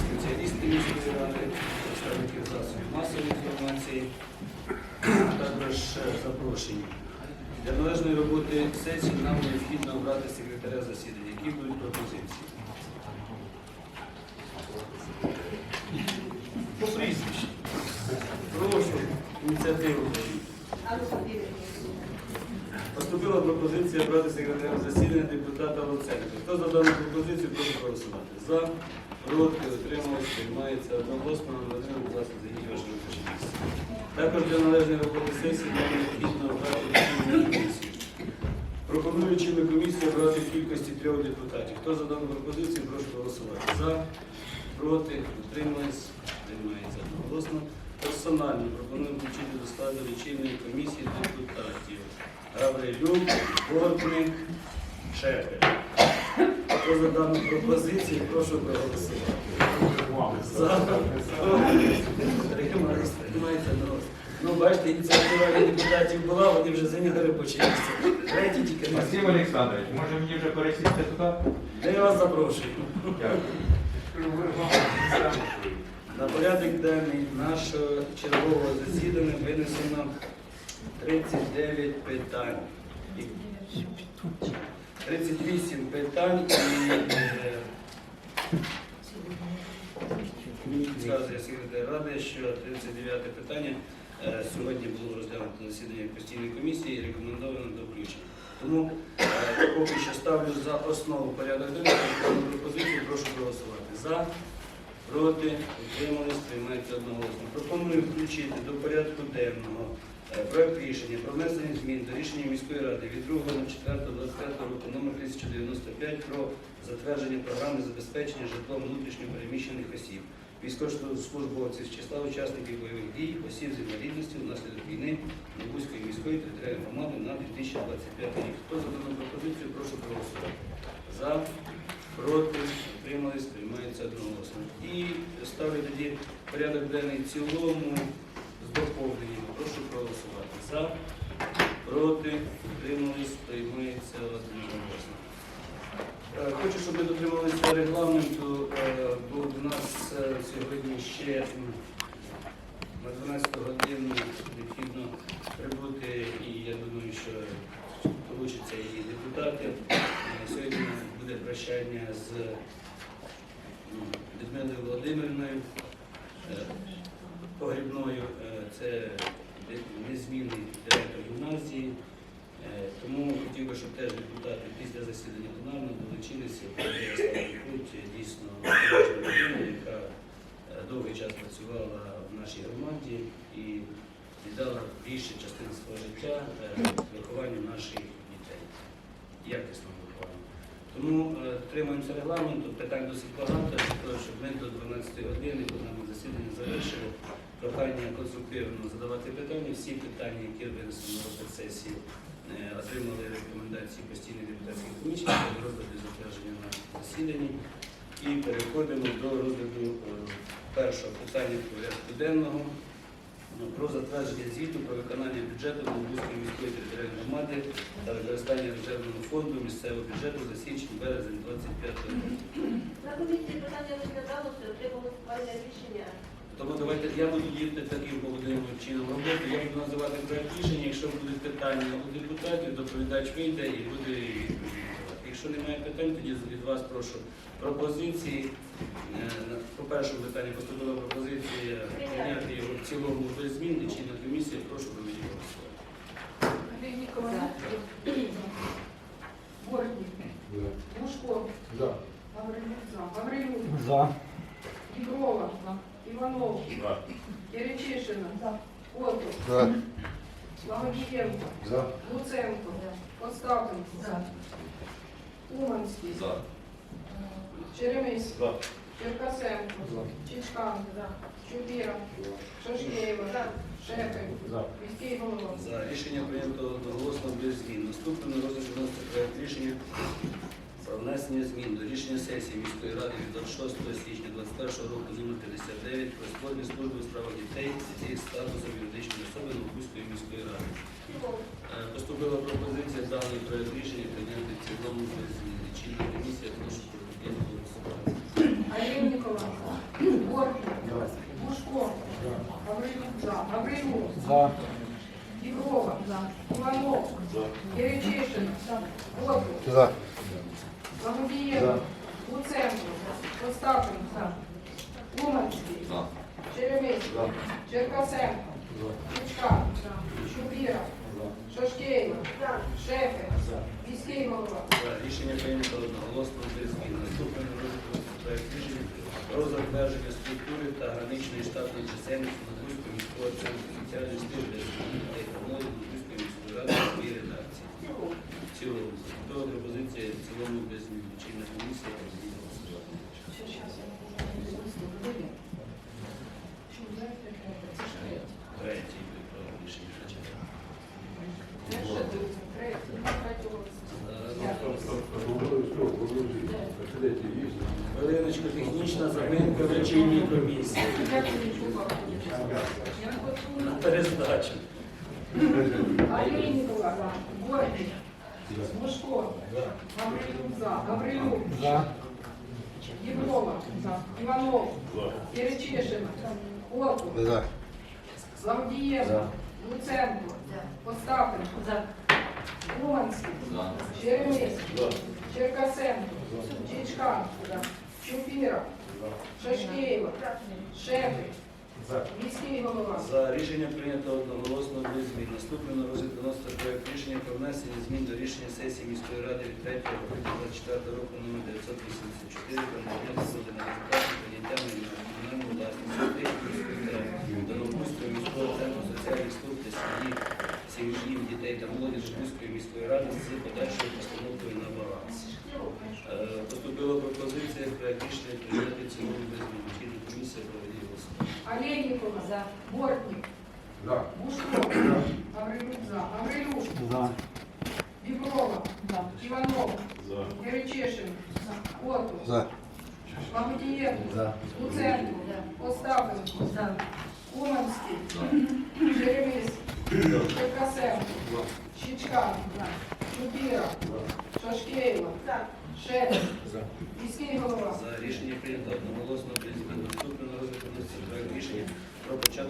Спеціалісти міської ради, представники засобів масової інформації, також е, запрошені. Для належної роботи сесії нам необхідно обрати секретаря засідання. Які будуть пропозиції? По. Прошу ініціативу. Поступила пропозиція обрати секретаря засідання депутата Луценка. Хто за дану пропозицію, прошу проголосувати. За, проти, утрималися, приймається одноголосно, Володимир, будь ласка, зайдіть ваше робоче місце. Також для належної роботи сесії нам необхідно обрати лічильну комісію. Пропоную лічильну комісію обрати в кількості трьох депутатів. Хто за дану пропозицію, прошу голосувати. За, проти, утримались, приймається одноголосно. Персонально пропоную включити до складу лічильної комісії депутатів. Гаврилюк, Бортник, Шепель. Хто за дану пропозицію, прошу проголосувати. За. Ну, бачите, ініціатива від депутатів була, вони вже зайняли місце. Третій тільки не Максим Олександрович, може мені вже пересісти туди? Я вас запрошую. Дякую. На порядок денний нашого чергового засідання винесено 39 питань. І 38 питань і е, мені секретар ради, що 39 питання е, сьогодні було розглянуто на засіданні постійної комісії і рекомендовано до включення. Тому е, поки що ставлю за основу порядок Пропоную пропозицію, прошу проголосувати. За, проти, утримались, приймається одноголосно. Пропоную включити до порядку денного е, проект рішення про внесення змін до рішення міської ради від 2.04.25 року номер 1095 про затвердження програми забезпечення житлом внутрішньопереміщених осіб, військовослужбовців з числа учасників бойових дій, осіб з інвалідністю внаслідок війни Новбузької міської територіальної громади на 2025 рік. Хто за дану пропозицію, прошу проголосувати. За, проти, утримались, приймається одноголосно. І ставлю тоді порядок денний в цілому з доповненням. Прошу проголосувати. За, проти, утримались, приймається одноголосно. Е, Хочу, щоб ми дотрималися регламенту, е, бо до нас е, сьогодні ще на 12 годину необхідно прибути, і я думаю, що получаться і депутати. Сьогодні буде прощання з м, Людмилою Володимирівною погрібною. Це незмінний директор гімназії. Е, Тому хотів би, щоб теж депутати після засідання пленарного долучилися путь дійсно робоча людина, яка е, довгий час працювала в нашій громаді і віддала більшу частину свого життя е, вихованню наших дітей, якісному вихованню. Тому е, тримаємося регламенту, питань досить багато, щоб ми до 12 години пленарного засідання завершили. Прохання конструктивно задавати питання. Всі питання, які винесені на розгляд сесії, е, отримали рекомендації постійної депутатської комісії щодо розгляду затвердження на засіданні. І переходимо до розгляду е, першого питання порядку денного ну, про затвердження звіту про виконання бюджету Новобузької міської територіальної громади та використання резервного фонду місцевого бюджету за січень-березень 25 року. Комісії питання розглядалося, отримали спальне рішення. Тому давайте я буду діяти таким поводним чином роботи. Я буду називати проект рішення. Якщо будуть питання у депутатів, доповідач вийде і буде відповідати. Якщо немає питань, тоді від вас прошу пропозиції. Е, По першому питанню поступила пропозиція прийняти його в цілому без змін. на комісія, прошу проведіть голосування. Хлебникова. Бортник. Лужко. Гаврилюк за. Гаврилюк. За. Егрова. Иванов. Киричишина. Котов. За. Лагодієнко. За. Луценко. Остапенко. Уманський. Черемис. Черкасенко. Чичкан. Чубіра. Шашкеєва. Шепель. Міський голова. За рішення прийнято одноголосно без змін. Наступним на розгляд вноситься проект рішення про внесення змін до рішення сесії міської ради від 26 січня 2021 року номер 59 про створення служби у справах дітей зі статусом юридичної особи Новобузької міської ради. Була пропозиція даний проєкт рішення прийняти цілому без зміни. Чинна комісія прошу прийняти голосувати. Олег Николаевич, Горкин, Мушко, Гаврилов, За. Петрова, Иванов, Перечешин, Горкин, За. Луценко, Остапенко, Луманский, Черемис, Черкасенко, Кучка, Шубиров, Шашкеєва, Шефе, міський голова. Рішення прийнято одноголосно без змін. Наступний на розгляд проект рішення про затвердження структури та граничної штатної чисельності Дубузького міського центру соціальної служби для дітей та молоді Дубузької міської ради в своїй редакції. В цілому. Готова пропозиція в цілому без змін. Чинна комісія розділила голосувати. Третій про рішення прийнято. Хвилиночку, технічна лічильній комісії. На перездачу. Олейникова, Гордий, Мушко, Гаврилюк, за, Гаврилюк, За. Єврова, Іванов, Киричишин, Котов, За. Славдієнко, Луценко, Остапенко, Уманський, Черемис, Черкасенко, Чичкан, Шефи, міський голова. За рішення прийнято одноголосно без змін. Наступне на розгляд виноситься проект рішення про внесення змін до рішення сесії міської ради від 3 грудня 24 року номер 984 про надання згоди на результати прийняття міської ради до Новбузького міського центру соціальних служб та сім'ї, сім'їв, дітей та молоді Житомирської міської ради з подальшою постановкою на баланс. Е, Поступила пропозиція проект рішення прийняти в цілому без змін. Чинна комісія проводить голосування. Олейникова, за, Бортник, За. Мушко, Гаврилюк, за, Гаврилюк, За. Діброва, Іванов, Киричишин, Котов, За. Лагодієнко, За. Луценко, Остапенко, Уманський, Черемис, Черкасенко, Щічкан, Чупіра, Шашкеєва, Шеф, міський голова. За рішення прийнято одноголосно. Наступне на розгляд проект рішення про початок